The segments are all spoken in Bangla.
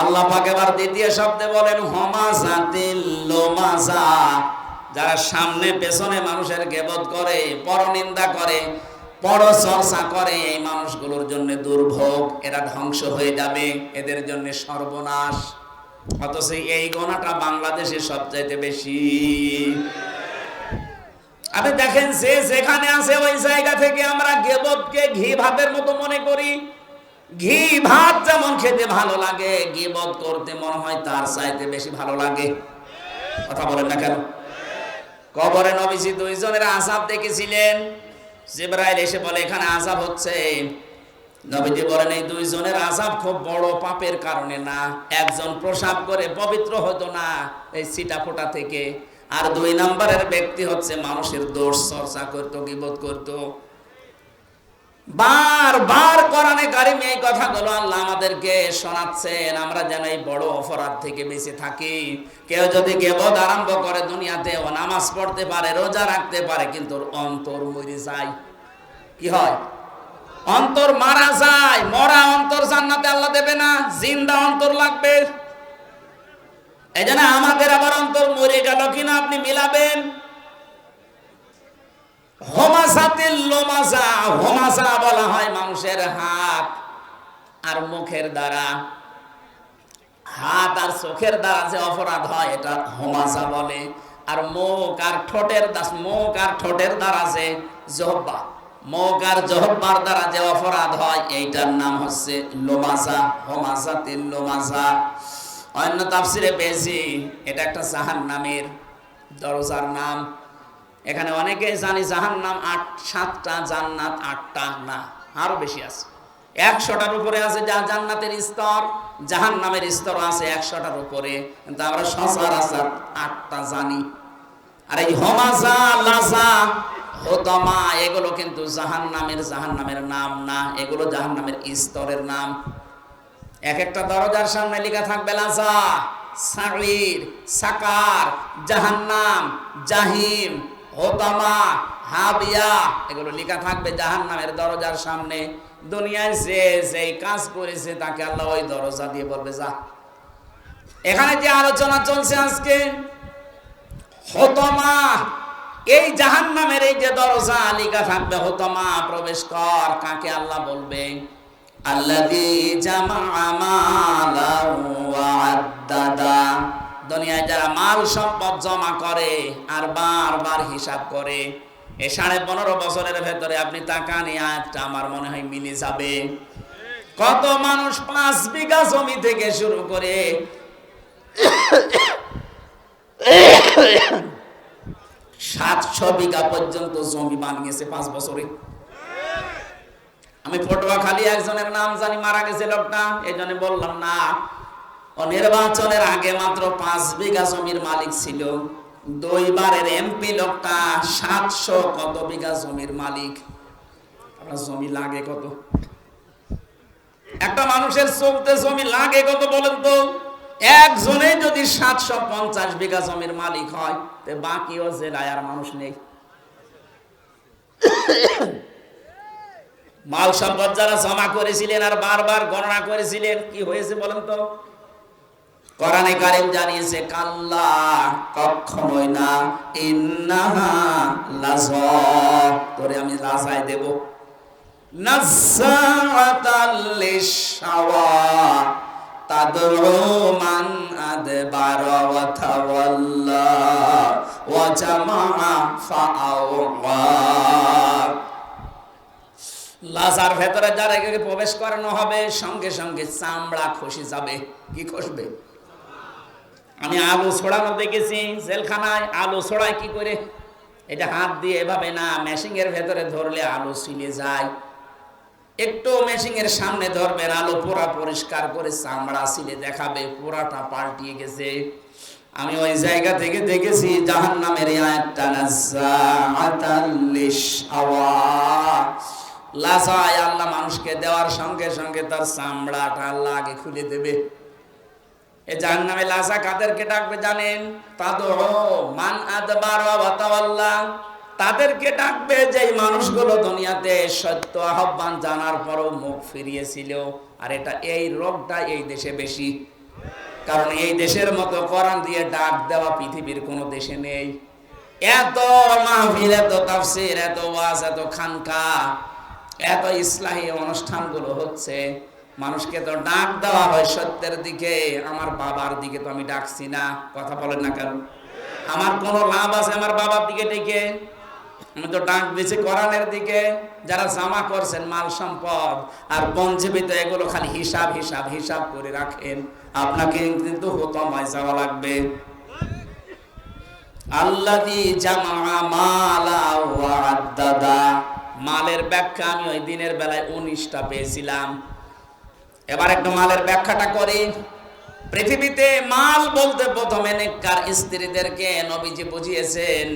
আল্লাহ পাক এবার দ্বিতীয় শব্দে বলেন হমাজাতিল লোমাজা যারা সামনে পেছনে মানুষের গেবত করে, পরনিন্দা করে পর চর্চা করে, এই মানুষগুলোর জন্য দুর্ভোগ, এরা ধ্বংস হয়ে যাবে, এদের জন্য সর্বনাশ। অথচ এই গোনাটা বাংলাদেশে সবচাইতে বেশি। আপনি দেখেন, যে যেখানে আছে ওই জায়গা থেকে আমরা গেবতকে ঘি ভাতের মতো মনে করি। ঘি ভাত যেমন খেতে ভালো লাগে গিবত করতে মনে হয় তার চাইতে বেশি ভালো লাগে। কথা বলেন না কেন? কবরে নবীজি দুইজনের আসাব দেখেছিলেন। জিব্রাইল এসে বলে, এখানে আসাব হচ্ছে। নবীজি বলেন, এই দুইজনের আসাব খুব বড় পাপের কারণে না। একজন প্রসাব করে পবিত্র হতো না এই সিটা ফোটা থেকে। আর দুই নম্বরের ব্যক্তি হচ্ছে মানুষের দোষ, চর্চা করতো, গিবত করতো। বার বার কোরআনে কারিমে এই কথাগুলো আল্লাহ আমাদেরকে শোনাচ্ছেন। আমরা যেন এই বড় অপরাধ থেকে বেঁচে থাকি। কেউ যদি গেবদ আরম্ভ করে দুনিয়াতে, ও নামাজ পড়তে পারে, রোজা রাখতে পারে, কিন্তু অন্তর মরে যায়। কি হয়? অন্তর মারা যায়, মরা অন্তর জান্নাতে আল্লাহ দেবে না, জিন্দা অন্তর লাগবে। এই আমাদের আবার অন্তর মরে গেল কিনা আপনি মিলাবেন। হোমাসাতিল লোমাসা হোমাসা বলা হয় মানুষের হাত আর মুখের দ্বারা। হাত আর চোখের দ্বারা যে অপরাধ হয়, এটা হোমাসা বলে। আর মুখ আর ঠোঁটের মুখ আর ঠোঁটের দ্বারা যে জহব্বা, মুখ আর জহব্বার দ্বারা যে অপরাধ হয়, এইটার নাম হচ্ছে লোমাসা হোমাসা তিল লোমাসা অন্য তাফসিরে পেয়েছি, এটা একটা জাহান নামের দরজার নাম। এখানে অনেকে জানি জাহান নাম আট, সাতটা, জান্নাত আটটা না, আরও বেশি আছে। একশোটার উপরে আছে যা জান্নাতের স্তর জাহান নামের স্তর আছে একশোটার উপরে, কিন্তু আমরা সচরাচর আটটা জানি। আর এই হমাজা লাজা হোতমা, এগুলো কিন্তু জাহান নামের জাহান নামের নাম না, এগুলো জাহান নামের স্তরের নাম। এক একটা দরজার সামনে লেখা থাকবে লাজা সাকার, জাহান্নাম, জাহিম হোতামা হাবিয়া এগুলো লেখা থাকবে জাহান নামের দরজার সামনে। দুনিয়ায় যে যেই কাজ করেছে তাকে আল্লাহ ওই দরজা দিয়ে বলবে, যা। এখানে যে আলোচনা চলছে আজকে, হোতমা, এই জাহান নামের এই যে দরজা লেখা থাকবে, হোতমা, প্রবেশ কর, কাকে আল্লাহ বলবে? আল্লাহ ওয়া আদ্দাদা। দুনিয়ায় যারা মাল সম্পদ জমা করে আর বারবার হিসাব করে এই সাড়ে পনেরো বছরের ভেতরে আপনি টাকা নিয়ে আয়াতটা আমার মনে হয় মিলে যাবে। কত মানুষ পাঁচ বিঘা জমি থেকে শুরু করে সাতশো বিঘা পর্যন্ত জমি বানিয়েছে পাঁচ বছরে। আমি পটুয়াখালী একজনের নাম জানি, মারা গেছে লোকটা, এই জন্য বললাম না নির্বাচনের আগে মাত্র পাঁচ বিঘা জমির মালিক ছিল। দুইবারের এমপি লোকটা সাতশো কত বিঘা জমির মালিক? আপনার জমি লাগে কত? একটা মানুষের চলতে জমি লাগে কত বলেন তো? একজনে যদি সাতশো পঞ্চাশ বিঘা জমির মালিক হয় বাকিও জেলায় আর মানুষ নেই। মাল সম্পদ যারা জমা করেছিলেন আর বারবার গণনা করেছিলেন, কি হয়েছে বলেন তো? কোরআনে কারিম জানিয়েছে, কাল্লা, কখনোই না, ইন্নাহা লাজ তোরে আমি লাজায় দেব। লাজার ভেতরে যারা প্রবেশ করানো হবে, সঙ্গে সঙ্গে চামড়া খসে যাবে। কি খসবে? আমি আলু ছড়ানো দেখেছি জেলখানায়, আলু ছড়ায় কি করে? এটা হাত দিয়ে এভাবে না, মেশিনের ভেতরে ধরলে আলু ছিলে যায়। একটু মেশিনের সামনে ধরবেন, আলু পোড়া পরিষ্কার করে চামড়া ছিলে দেখাবে, পোড়াটা পাল্টিয়ে গেছে। আমি ওই জায়গা থেকে দেখেছি জাহান নামের আয়াতটা লাসায় আল্লাহ মানুষকে দেওয়ার সঙ্গে সঙ্গে তার চামড়াটা আল্লাহ আগে খুলে দেবে। এ জাহান নামে লাসা কাদেরকে ডাকবে জানেন? তাদো মান আদবার তাদেরকে ডাকবে যে মানুষগুলো দুনিয়াতে সত্য আহ্বান জানার পরও মুখ ফিরিয়েছিল। আর এটা এই রোগটা এই দেশে বেশি। কারণ এই দেশের মতো কোরআন দিয়ে ডাক দেওয়া পৃথিবীর কোনো দেশে নেই। এত মাহফিল, এত তাফসির, এত ওয়াজ, এত খানকা, এত ইসলাহী অনুষ্ঠানগুলো হচ্ছে। মানুষকে তো ডাক দেওয়া হয় সত্যের দিকে। আমার বাবার দিকে তো আমি ডাকছি না। কথা বলেন না কেন? আমার কোনো লাভ আছে আমার বাবার দিকে ডেকে? আমি তো ডাক দিয়েছি কোরআনের দিকে। যারা জামা করছেন মাল সম্পদ আর পঞ্জীবিত এগুলো খালি হিসাব হিসাব হিসাব করে রাখেন। আপনাকে কিন্তু হতমায় যাওয়া লাগবে। আল্লাদি জামা মালা ওয়াদ্দাদা মালের ব্যাখ্যা আমি ওই দিনের বেলায় উনিশটা পেয়েছিলাম। এবার একটু মালের ব্যাখ্যাটা করি। পৃথিবীতে মাল বলতে প্রথমে নেককার স্ত্রীদেরকে নবীজি বুঝিয়েছেন।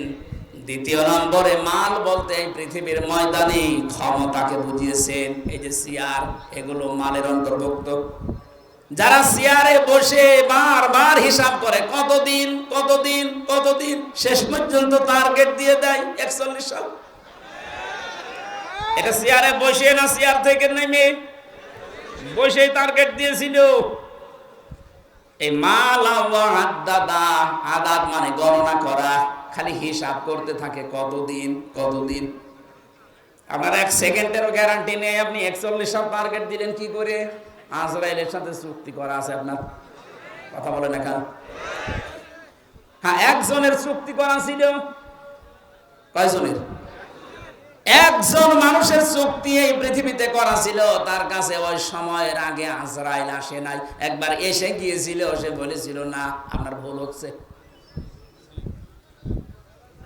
দ্বিতীয় নম্বরে মাল বলতে এই পৃথিবীর ময়দানে ক্ষমতাকে বুঝিয়েছেন। এই যে সিয়ার, এগুলো মালের অন্তর্ভুক্ত। যারা চেয়ারে বসে বারবার হিসাব করে, কতদিন কতদিন কতদিন, শেষ পর্যন্ত টার্গেট দিয়ে দেয় একচল্লিশ সাল। এটা চেয়ারে বসে না চেয়ার থেকে নেমে? বসে টার্গেট দিয়েছিল। এই মাল আদাদা আদাত মানে গণনা করা, খালি হিসাব করতে থাকে কতদিন কতদিন। আপনার এক সেকেন্ডেরও গ্যারান্টি নেই, আপনি একচল্লিশ সাল টার্গেট দিলেন কি করে? আজরাইলের সাথে চুক্তি করা আছে আপনার। কথা বলে না কেন? হ্যাঁ একজনের চুক্তি করা ছিল। কয়জনের? একজন মানুষের চুক্তি এই পৃথিবীতে করা ছিল, তার কাছে ওই সময়ের আগে আজরাইল আসে নাই। একবার এসে গিয়েছিল, সে বলেছিল, না, আপনার ভুল হচ্ছে।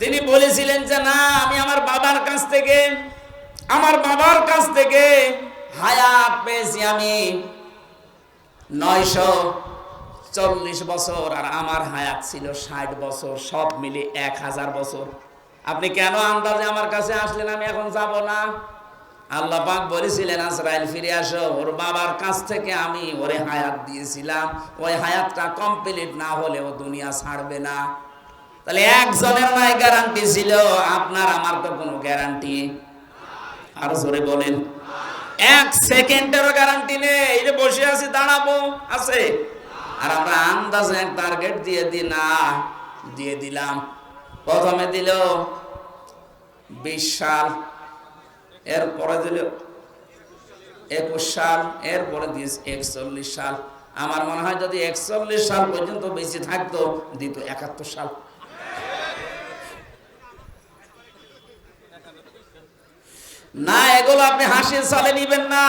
তিনি বলেছিলেন যে, না, আমি আমার বাবার কাছ থেকে, আমার বাবার কাছ থেকে হায়াত পেয়েছি আমি নয়শো চল্লিশ বছর, আর আমার হায়াত ছিল ষাট বছর, সব মিলে এক হাজার বছর। আপনি কেন আন্দাজে আমার কাছে আসলেন? আমি এখন যাব না। আল্লাহ পাক বলেছিলেন আসরাইল ফিরে আসো। ওর বাবার কাছ থেকে আমি ওরে হায়াত দিয়েছিলাম। ওই হায়াতটা কমপ্লিট না হলে ও দুনিয়া ছাড়বে না। তাহলে একজনের নাই গ্যারান্টি ছিল, আপনার, আমার তো কোনো গ্যারান্টি আর জোরে বলেন। এক সেকেন্ডেরও গ্যারান্টি নেই। এই যে বসে আছি, দাঁড়াবো, আছে। আর আমরা আন্দাজে এক টার্গেট দিয়ে দিই না দিয়ে দিলাম। প্রথমে দিল বিশ সাল, এরপরে দিল একুশ সাল, এরপরে দিস একচল্লিশ সাল। আমার মনে হয় যদি একচল্লিশ সাল পর্যন্ত বেশি থাকতো, দিত একাত্তর সাল। না, এগুলো আপনি হাসির সালে নিবেন না।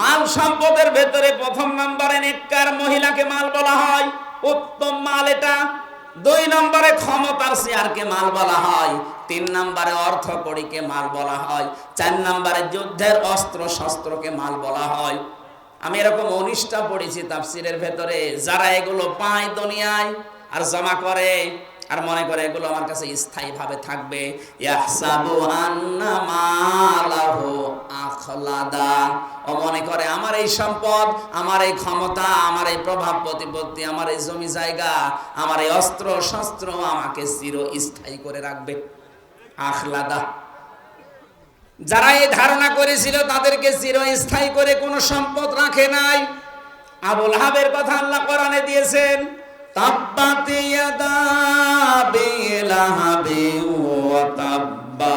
মাল সম্পদের ভেতরে প্রথম নম্বরে নেককার মহিলাকে মাল বলা হয়। উত্তম মাল এটা। দুই নম্বরে ক্ষমতার শেয়ারকে মাল বলা হয়, তিন নম্বরে অর্থ কড়িকে মাল বলা হয়, চার নম্বরে যুদ্ধের অস্ত্র শস্ত্রকে মাল বলা হয়। আমি এরকম উনিশটা পড়েছি তাফসিরের ভেতরে, যারা এগুলো পায় দুনিয়ায় আর জমা করে আর মনে করে এগুলো আমার কাছে স্থায়ীভাবে থাকবে। ইয়াহসাবু আন্না মালাহু আখলাদা। ও মনে করে, আমার এই সম্পদ, আমার এই ক্ষমতা, আমার এই প্রভাব প্রতিপত্তি, আমার এই জমি জায়গা, আমার এই অস্ত্র, শস্ত্র আমাকে চির স্থায়ী করে রাখবে। আখলাদা। যারা এই ধারণা করেছিল তাদেরকে চিরস্থায়ী করে কোনো সম্পদ রাখে নাই। আবুল হাবের কথা আল্লাহ কোরআনে দিয়েছেন, তাব্বাত ইয়াদা বিলাহাবি ওয়া তাব্বা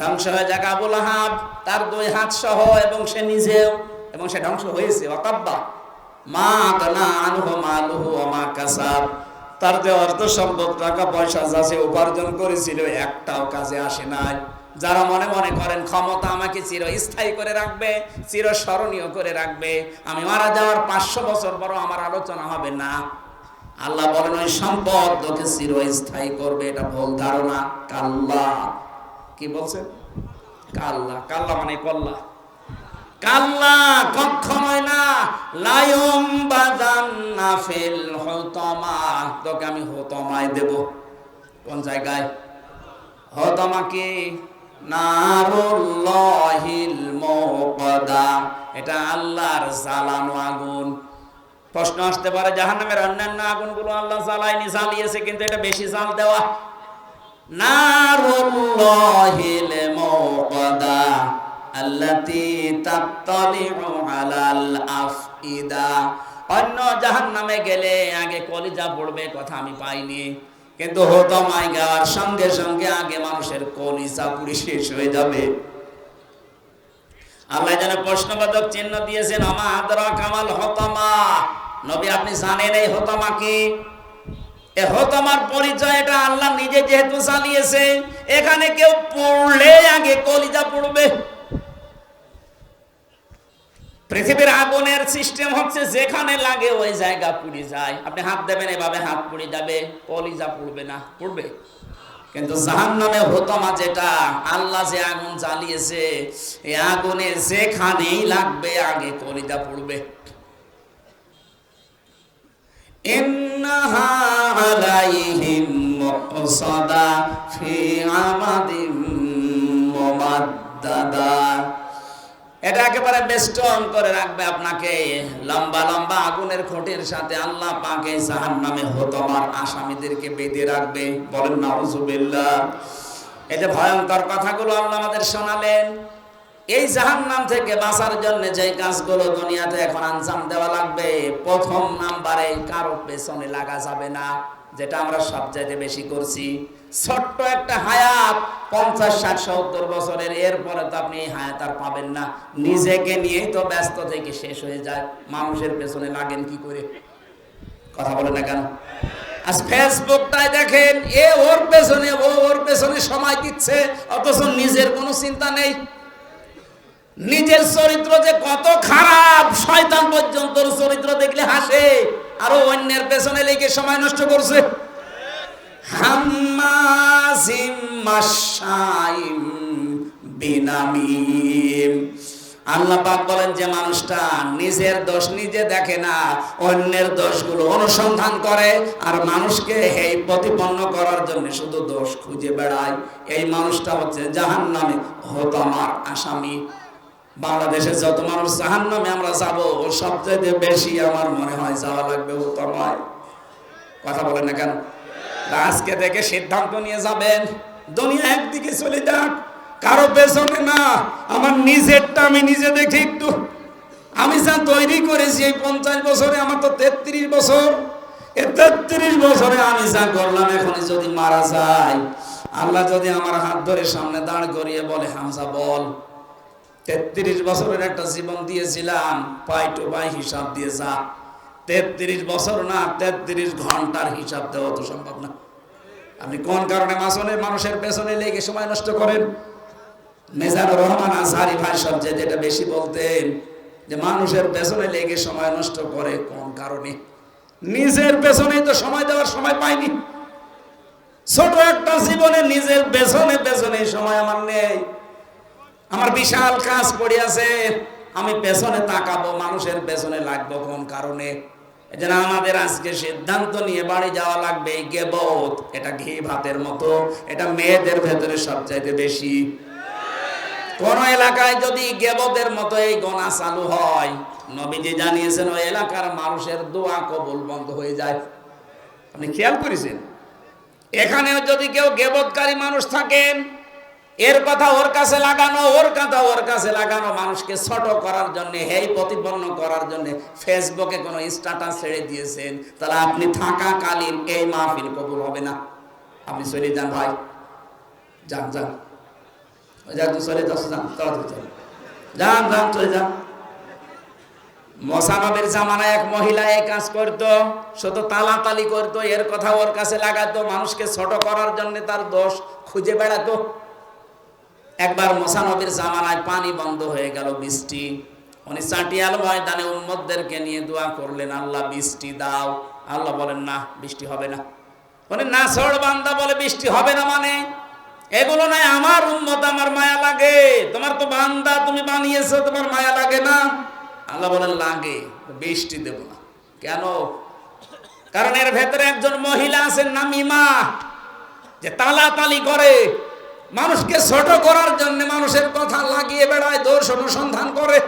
ধ্বংস হয়ে যাক আবুল হাব তার দুই হাত সহ এবং সে নিজেও, এবং সে ধ্বংস হয়েছে। অতাব্বা মা আগনা আনহু মালুহু মা কাসাব। তার যে অর্থ সম্পদ, টাকা, পয়সা যা সে উপার্জন করেছিল, একটাও কাজে আসে নাই। যারা মনে মনে করেন, ক্ষমতা আমাকে চির স্থায়ী করে রাখবে চির স্মরণীয় করে রাখবে। আমি মারা যাওয়ার পাঁচশো বছর পর আমার আলোচনা হবে না। আল্লাহ বলেন, ওই সম্পদ তোকে চির স্থায়ী করবে, এটা ভুল ধারণা। কাল্লা। কি বলছেন কাল্লা কাল্লা মানে কল্লা। কাল্লা কখনোই না, লায়ম বাদান নাফিল হতমা। তোকে আমি হতমায় দেব। কোন জায়গায়? হতমা হতমাকে নারুল্লাহিল মুকদা এটা আল্লাহর জ্বালানো আগুন। প্রশ্ন আসতে পারে, জাহান্নামের অন্যান্য আগুনগুলো আল্লাহ জ্বালায়নি, জ্বালিয়েছে, কিন্তু এটা বেশি জাল দেওয়া। নারুল্লাহিল মুকদা আল্লাতী তাত্তালিউ আলাল আফইদা। অন্য জাহান্নামে গেলে আগে কলিজা পড়বে, কথা আমি পাইনি। কিন্তু হতমায় গাওয়ার সঙ্গে সঙ্গে আগে মানুষের কলিজা পুরি শেষ হয়ে যাবে। আল্লাহ যেন প্রশ্নবাদক চিহ্ন দিয়েছেন, আমা আদরা কামাল হতমা? নবী, আপনি জানেন এই হতমা কি? এ হতমার পরিচয় এটা আল্লাহ নিজে যেহেতু চালিয়েছে, এখানে কেউ পড়লে আগে কলিজা পড়বে। পৃথিবীর আগুনের সিস্টেম হচ্ছে যেখানে লাগে ওই জায়গা পুড়ে যায়। আপনি হাত দেবেন, এভাবে হাত পুড়ে যাবে, কলিজা পুড়বে না, পুড়বে। কিন্তু জাহান নামে হতমা যেটা, আল্লাহ যে আগুন জ্বালিয়েছে, এই আগুনে যেখানেই লাগবে আগে কলিজা পুড়বে। ইন্নাহা আলাইহিম মুসাদা ফি আমাদিম মুমাদ্দাদা এটা একেবারে বেষ্টন করে রাখবে আপনাকে লম্বা লম্বা আগুনের খোঁটের সাথে আল্লাহ পাকে জাহান নামে হতমার আসামিদেরকে বেঁধে রাখবে। বলেন এই যে ভয়ঙ্কর কথাগুলো আল্লাহ আমাদের শোনালেন। এই জাহান নাম থেকে বাঁচার জন্য যে কাজগুলো দুনিয়াতে এখন আঞ্জাম দেওয়া লাগবে, প্রথম নাম্বারে কারও পেছনে লাগা যাবে না, যেটা আমরা সব চাইতে বেশি করছি। ছোট্ট একটা হায়াত, পঞ্চাশ, ষাট, সত্তর বছরের, এরপরে তো আপনি হায়াত আর পাবেন না। নিজেকে নিয়েই তো ব্যস্ত থেকে শেষ হয়ে যায়। মানুষের পেছনে লাগেন কি করে? কথা বলে না কেন? আজ ফেসবুকটাই দেখেন, এ ওর পেছনে, ও ওর পেছনে সময় দিচ্ছে, অথচ নিজের কোনো চিন্তা নেই। নিজের চরিত্র যে কত খারাপ, শয়তান পর্যন্ত চরিত্র দেখলে হাসে, আরও অন্যের পেছনে লেগে সময় নষ্ট করছে। আল্লাহ পাক বলেন যে মানুষটা নিজের দোষ নিজে দেখে না, অন্যের দোষগুলো অনুসন্ধান করে, আর মানুষকে এই প্রতিপন্ন করার জন্য শুধু দোষ খুঁজে বেড়ায়। এই মানুষটা হচ্ছে হতমার আসামি। বাংলাদেশে যত মানুষ জাহান নামে আমরা যাব, ও সবচেয়ে বেশি আমার মনে হয় যাওয়া লাগবে ও তোমায় কথা বলেন না কেন? আজকে থেকে সিদ্ধান্ত নিয়ে যাবেন। দুনিয়া একদিকে চলে যাক, কারও পেছনে না। আমার নিজেরটা আমি নিজে দেখি একটু। আমি যা তৈরি করেছি এই পঞ্চাশ বছরে, আমার তো তেত্রিশ বছর। এ তেত্রিশ বছরে আমি যা করলাম এখন যদি মারা যায়, আল্লাহ যদি আমার হাত ধরে সামনে দাঁড় করিয়ে বলে, হামজা বল। তেত্রিশ বছরের একটা জীবন দিয়েছিলাম পাই টু পাই হিসাব দিয়ে যা। তেত্রিশ বছর না, তেত্রিশ ঘণ্টার হিসাব দেওয়া তো সম্ভব না। আপনি কোন কারণে মাসনে মানুষের পেছনে লেগে সময় নষ্ট করেন? মেজানুর রহমান আজহারি ভাই সবচেয়ে যেটা বেশি বলতেন যে, মানুষের পেছনে লেগে সময় নষ্ট করে কোন কারণে? নিজের পেছনেই তো সময় দেওয়ার সময় পাইনি। ছোট একটা জীবনে নিজের পেছনে পেছনে সময় আমার নেই। আমার বিশাল কাজ পড়ে আছে আমি পেছনে তাকাবো, মানুষের পেছনে লাগবো কোন কারণে? এজন্য আমাদের আজকে সিদ্ধান্ত নিয়ে বাড়ি যাওয়া লাগবে, এই গেবত। এটা ঘি ভাতের মতো, এটা মেয়েদের ভেতরে সবচাইতে বেশি। কোন এলাকায় যদি গেবতের মতো এই গণা চালু হয়, নবীজি জানিয়েছেন, ওই এলাকার মানুষের দোয়া কবুল বন্ধ হয়ে যায়। আপনি খেয়াল করেছেন? এখানেও যদি কেউ গেবতকারী মানুষ থাকেন এর কথা ওর কাছে লাগানো, ওর কথা ওর কাছে লাগানো, মানুষকে ছোট করার জন্য, হেই প্রতিপন্ন করার জন্য ফেসবুকে কোনো স্ট্যাটাস ছেড়ে দিয়েছেন। তাহলে আপনি থাকাকালীন এই মাহফিল কবুল হবে না। আপনি চলে যান ভাই। যান যান। যান যান চল যান। এক মহিলা এই কাজ করতো, শুধু তালাতালি করতো, এর কথা ওর কাছে লাগাতো, মানুষকে ছোট করার জন্য তার দোষ খুঁজে বেড়াতো। একবার মোসানবির জামানায় পানি বন্ধ হয়ে গেল বৃষ্টি। উনি চাটিয়াল ময়দানে উম্মদদেরকে নিয়ে দোয়া করলেন, আল্লাহ, বৃষ্টি দাও। আল্লাহ বলেন, না, বৃষ্টি হবে না। উনি, না সড় বান্দা বলে বৃষ্টি হবে না মানে? এগুলো নাই আমার উম্মত, আমার মায়া লাগে। তোমার তো বান্দা, তুমি বানিয়েছো, তোমার মায়া লাগে না? আল্লাহ বলেন, লাগে, বৃষ্টি দেব না। কেন? কারণ এর ভেতরে একজন মহিলা আছেন নামিমা যে তালা তালি করে। মানুষকে ছোট করার জন্য মানুষের কথা লাগিয়ে বেড়ায়, দোষ অনুসন্ধান করে।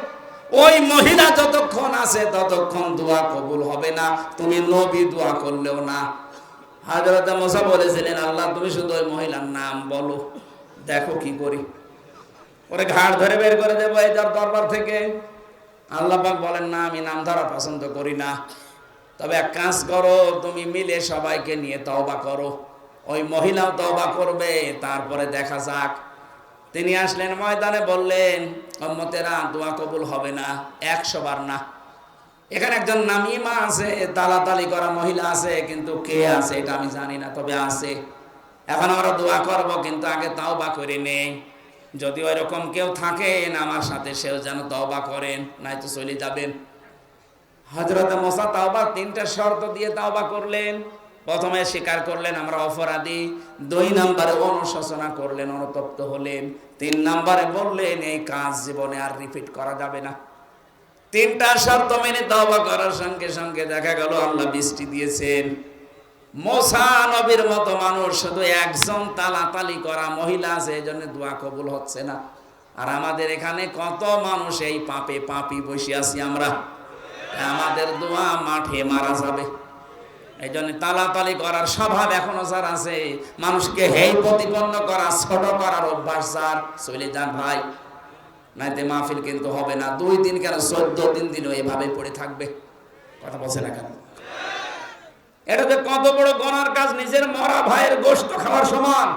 ওই মহিলা যতক্ষণ আছে ততক্ষণ দোয়া কবুল হবে না। তুমি নবী দোয়া করলেও না। হাজরত মোসা বলেছিলেন, আল্লাহ, তুমি শুধু ওই মহিলার নাম বলো। দেখো কি করি। ওরে ঘাড় ধরে বের করে দেবো এই যার দরবার থেকে। আল্লাহ পাক বলেন, না, আমি নাম ধরা পছন্দ করি না। তবে এক কাজ করো, তুমি মিলে সবাইকে নিয়ে তওবা করো। ওই মহিলাও তওবা করবে, তারপরে দেখা যাক। তিনি আসলেন ময়দানে, বললেন অম্মতেরা দোয়া কবুল হবে না, একশো বার না। এখানে একজন নামিমা আছে, তালাতালি করা মহিলা আছে, কিন্তু কে আছে এটা আমি জানি না, তবে আছে। এখন আমরা দোয়া করব, কিন্তু আগে তাও বা করে নেই। যদি ওইরকম কেউ থাকেন আমার সাথে সেও যেন তওবা করেন নাই তো চলে যাবেন। হজরত মোসা তাওবা তিনটা শর্ত দিয়ে তাওবা করলেন। প্রথমে স্বীকার করলেন, আমরা অপরাধী। দুই নম্বরে অনুশোচনা করলেন, অনুতপ্ত হলেন। তিন নম্বরে বললেন, এই কাজ জীবনে আর রিপিট করা যাবে না। তিনটা শর্ত মেনে তওবা করার সঙ্গে সঙ্গে দেখা গেল, আল্লাহ বৃষ্টি দিয়েছেন। মোসা নবীর মতো মানুষ, শুধু একজন তালাতালি করা মহিলা আছে এই জন্য দোয়া কবুল হচ্ছে না। আর আমাদের এখানে কত মানুষ এই পাপে পাপি বসে আছি আমরা। আমাদের দোয়া মাঠে মারা যাবে। এই জন্য তালাতালি করার স্বভাব এখনও যার আছে। মানুষকে হেই প্রতিপন্ন করা, ছোট করার অভ্যাস যার চলে যান ভাই, নাইতে মাহফিল কিন্তু হবে না। দুই দিন কেন চোদ্দ দিন দিনও এভাবে পড়ে থাকবে? কথা বলছে না কেন? এটা যে কত বড় গনার কাজ, নিজের মরা ভাইয়ের গোস্ত খাওয়ার সমান।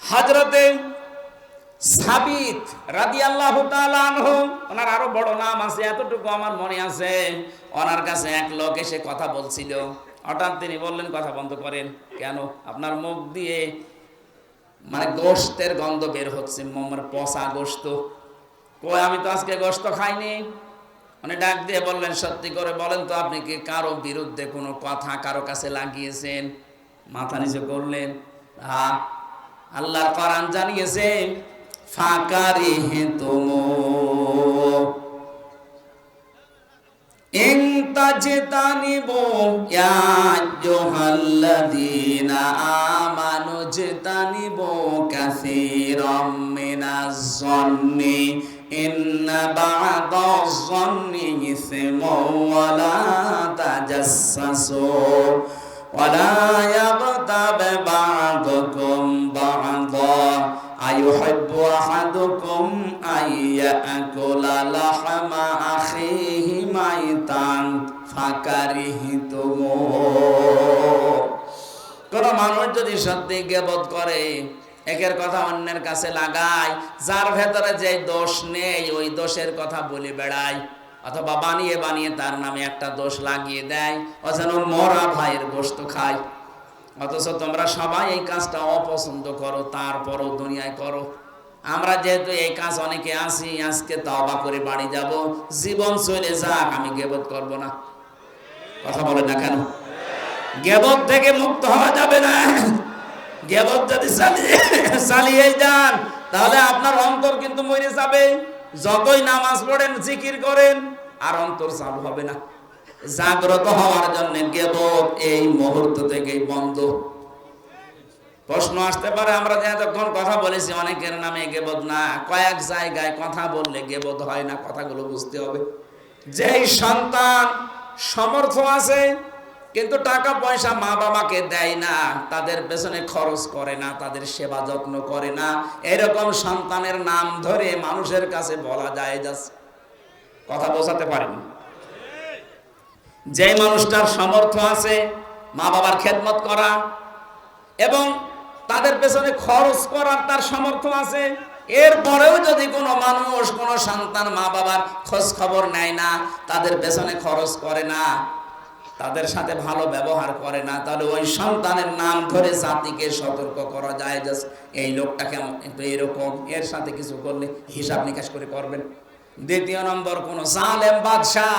হাজরতে সাবিত তাআলা আনহু। ওনার আরও বড় নাম আছে, এতটুকু আমার মনে আছে। ওনার কাছে এক লোক এসে কথা বলছিল। হঠাৎ তিনি বললেন, কথা বন্ধ করেন। কেন? আপনার মুখ দিয়ে মানে গোস্তের গন্ধ বের হচ্ছে, মোমের পচা গোস্ত কই আমি তো আজকে গোস্ত খাইনি। মানে ডাক দিয়ে বললেন, সত্যি করে বলেন তো, আপনি কি কারও বিরুদ্ধে কোনো কথা কারও কাছে লাগিয়েছেন? মাথা নিচে করলেন হ্যাঁ আল্লাহর কোরআন জানিয়েছে ফাকারি হেতুম ইংতাজিতানিব ইয়া আইয়ুহাল্লাযীনা আমানু জিতানিব কাসীরাম মিনাজ জন্নি ইন্না বা'দাজ জন্নি ইসমু ওয়া লা তাজাসসু ওয়া লা ইয়াগতাব বা'দুকুম أيحب أحدكم أن يأكل لحم أخيه ميتا فكرهتموه কোন মানুষ যদি সত্যি গেবত করে একের কথা অন্যের কাছে লাগায় যার ভেতরে যে দোষ নেই ওই দোষের কথা বলে বেড়ায় অথবা বানিয়ে বানিয়ে তার নামে একটা দোষ লাগিয়ে দেয় ও যেন মরা ভাইয়ের গোস্ত খায় অথচ তোমরা সবাই এই কাজটা অপছন্দ করো, তারপরও দুনিয়ায় করো। আমরা যেহেতু এই কাজ অনেকে আসি আজকে তবা করে বাড়ি যাব। জীবন চলে যাক, আমি গেবত করব না। কথা বলে না কেন? গেবত থেকে মুক্ত হওয়া যাবে না। গেবত যদি চালিয়ে চালিয়ে যান, তাহলে আপনার অন্তর কিন্তু মরে যাবে। যতই নামাজ পড়েন, জিকির করেন, আর অন্তর চাপ হবে না। জাগ্রত হওয়ার জন্য গেবত এই মুহূর্ত থেকে বন্ধ। প্রশ্ন আসতে পারে, আমরা এতক্ষণ কথা বলেছি, অনেকের নামে গেবত না। কয়েক জায়গায় কথা বললে গেবত হয় না, কথাগুলো বুঝতে হবে। যেই সন্তান সমর্থ আছে, কিন্তু টাকা পয়সা মা বাবাকে দেয় না, তাদের পেছনে খরচ করে না, তাদের সেবা যত্ন করে না। এরকম সন্তানের নাম ধরে মানুষের কাছে বলা যায় যাচ্ছে কথা বোঝাতে পারেন। যে মানুষটার সামর্থ্য আছে, মা বাবার খেদমত করা এবং তাদের পেছনে খরচ করার তার সামর্থ্য আছে, এরপরেও যদি কোনো মানুষ, কোনো সন্তান মা বাবার খোঁজ খবর নেয় না, তাদের পেছনে খরচ করে না, তাদের সাথে ভালো ব্যবহার করে না, তাহলে ওই সন্তানের নাম ধরে জাতিকে সতর্ক করা যায় যে এই লোকটা কেমন? একটু এরকম, এর সাথে কিছু করলে হিসাব নিকাশ করে করবেন। দ্বিতীয় নম্বর, কোন জালেম বাদশাহ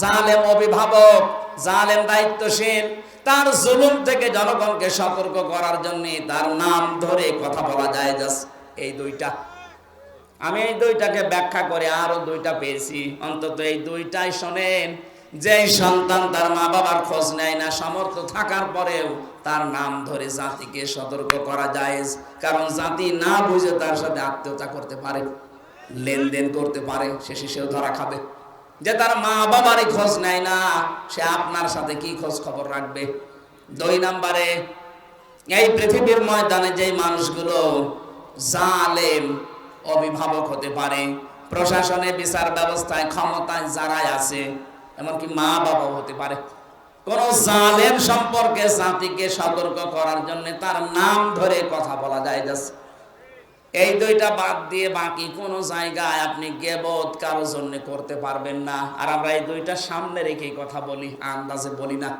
জালেম অভিভাবক, জালেম দায়িত্বশীল, তার জুলুম থেকে জনগণকে সতর্ক করার জন্য তার নাম ধরে কথা বলা যায় জাস এই দুইটা। আমি এই দুইটাকে ব্যাখ্যা করে আরও দুইটা পেয়েছি। অন্তত এই দুইটাই শোনেন যে সন্তান তার মা বাবার খোঁজ নেয় না, সামর্থ্য থাকার পরেও তার নাম ধরে জাতিকে সতর্ক করা যায়। কারণ জাতি না বুঝে তার সাথে আত্মীয়তা করতে পারে, লেনদেন করতে পারে শেষে সেও ধরা খাবে। যে তার মা বাবারই খোঁজ নেয় না, সে আপনার সাথে কি খোঁজ খবর রাখবে? দুই নাম্বারে, এই পৃথিবীর ময়দানে যে মানুষগুলো জালেম, অভিভাবক হতে পারে, প্রশাসনে বিচার ব্যবস্থায় ক্ষমতায় যারাই আছে, এমনকি মা বাবাও হতে পারে। কোন জালেম সম্পর্কে জাতিকে সতর্ক করার জন্য তার নাম ধরে কথা বলা যায়। যাচ্ছে এই দুইটা বাদ দিয়ে বাকি কোন জায়গায় আপনি গেবত কারোর জন্য করতে পারবেন না। আর আমরা এই দুইটা সামনে রেখে কথা বলি, আন্দাজে বলি না।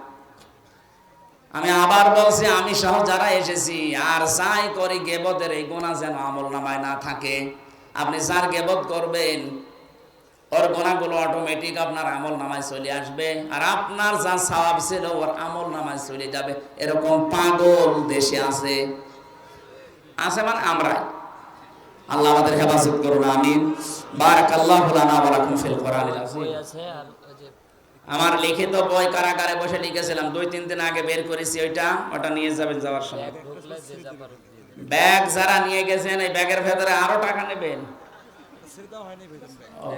আমি আবার বলছি, আমি সহ যারা এসেছি, আর যাই করি, গেবতের এই গোনা যেন আমল নামায় না থাকে। আপনি যার গেবত করবেন, ওর গোনাগুলো অটোমেটিক আপনার আমল নামায় চলে আসবে। আর আপনার যা স্বভাব ছিল, ওর আমল নামায় চলে যাবে। এরকম পাগল দেশে আছে। আছে মানে আমরাই। আল্লাহ আমাদের হেফাজত করুন আমিন। বারাকাল্লাহু লানা ওয়া লাকুম ফিল কোরআনিল আযীম। আমার লিখিত বই কারাগারে বসে লিখেছিলাম দুই তিন দিন আগে বের করেছি ওইটা ওটা নিয়ে যাবেন যাওয়ার সময়। ব্যাগ যারা নিয়ে গেছেন এই ব্যাগের ভেতরে আরও টাকা নেবেন।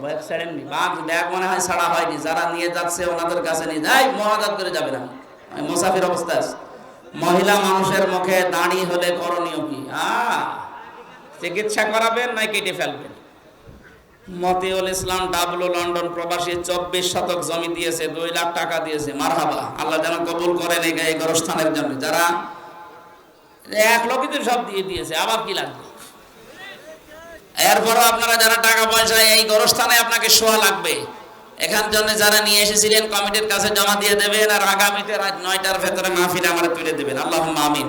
ব্যাগ। ছাড়েননি। ব্যাগ মনে হয় ছাড়া হয়নি। যারা নিয়ে যাচ্ছে ওনাদের কাছে নিয়ে যাই মহাজাত করে যাবে না। আমি মুসাফির অবস্থা মহিলা মানুষের মুখে দাঁড়ি হলে করণীয় কি? আ চিকিৎসা করাবেন না কেটে ফেলবেন। মতিউল ইসলাম ডাবলু লন্ডন প্রবাসী চব্বিশ শতক জমি দিয়েছে, দুই লাখ টাকা দিয়েছে। মারহাবা। আল্লাহ যেন কবুল করেন এই গোরস্থানের জন্য। যারা এক লোকই সব দিয়ে দিয়েছে, আবার কি লাগবে? এরপরও আপনারা যারা টাকা পয়সা এই গরস্থানে আপনাকে শোয়া লাগবে, এখান জন্য যারা নিয়ে এসেছিলেন, কমিটির কাছে জমা দিয়ে দেবেন, আর আগামীতে রাত নয়টার ভেতরে মাহফিলে আমার তুলে দেবেন। আল্লাহ আমিন।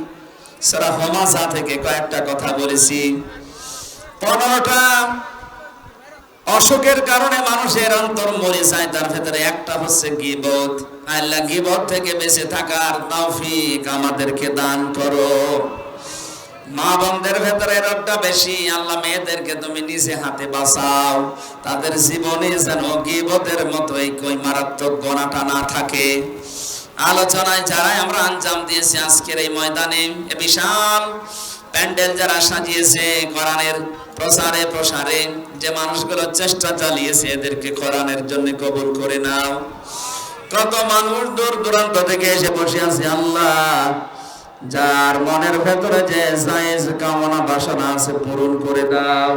সূরা হুমাযা থেকে কয়েকটা কথা বলেছি। পনেরোটা, অসুখের কারণে মানুষের অন্তর মরে যায়, তার ভেতরে একটা হচ্ছে গিবত। আল্লাহ গিবত থেকে বেঁচে থাকার তৌফিক আমাদেরকে দান করো। মা বোনদের ভেতরে রোগটা বেশি, আল্লাহ মেয়েদেরকে তুমি নিজে হাতে বাঁচাও। তাদের জীবনে যেন গিবতের মতো এই কই মারাত্মক গোনাটা না থাকে। আলোচনায় যারাই আমরা আঞ্জাম দিয়েছি আজকের এই ময়দানে বিশাল প্যান্ডেল যারা সাজিয়েছে, কোরআনের প্রসারে প্রসারে, যে মানুষগুলো চেষ্টা চালিয়েছে এদেরকে কোরআনের জন্য কবুল করে নাও। কত মানুষ দূর দূরান্ত থেকে এসে বসে আছে, আল্লাহ, যার মনের ভেতরে যে জায়েজ কামনা বাসনা আছে পূরণ করে দাও।